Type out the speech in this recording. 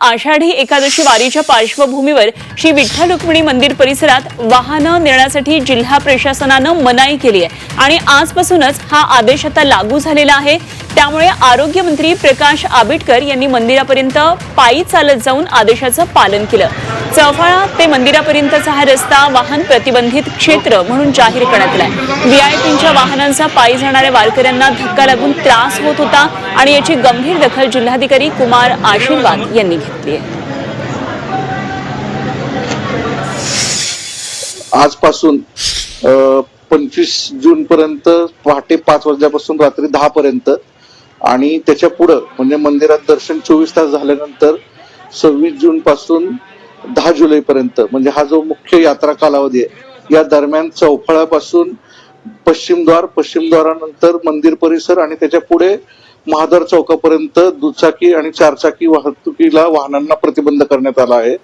आषाढी एकादशी वारीच्या पार्श्वभूमीवर श्री विठ्ठल रुक्मिणी मंदिर परिसरात वाहनं नेण्यासाठी जिल्हा प्रशासनानं मनाई केली आहे. आणि आजपासूनच हा आदेश आता लागू झालेला आहे. त्यामुळे आरोग्यमंत्री प्रकाश आबिटकर यांनी मंदिरापर्यंत पायी चालत जाऊन आदेशाचं पालन केलं. चौफाळा ते मंदिरापर्यंतचा हा रस्ता वाहन प्रतिबंधित क्षेत्र म्हणून जाहीर करण्यात आलाय. व्हीआयपींच्या वाहनांचा पायी जाणाऱ्या वारकऱ्यांना धक्का लागून त्रास होत होता आणि याची गंभीर दखल जिल्हाधिकारी कुमार आशीर्वाद यांनी घेतली आहे. आजपासून पंचवीस जून पर्यंत पहाटे पाच वाजल्यापासून रात्री दहा पर्यंत आणि त्याच्या पुढं म्हणजे मंदिरात दर्शन चोवीस तास झाल्यानंतर सव्वीस जून पासून दहा जुलै पर्यंत म्हणजे हा जो मुख्य यात्रा कालावधी आहे या दरम्यान चौफळापासून पश्चिमद्वार पश्चिमद्वारानंतर मंदिर परिसर आणि त्याच्या पुढे महाद्वार चौकापर्यंत दुचाकी आणि चारचाकी वाहतुकीला वाहनांना प्रतिबंध करण्यात आला आहे.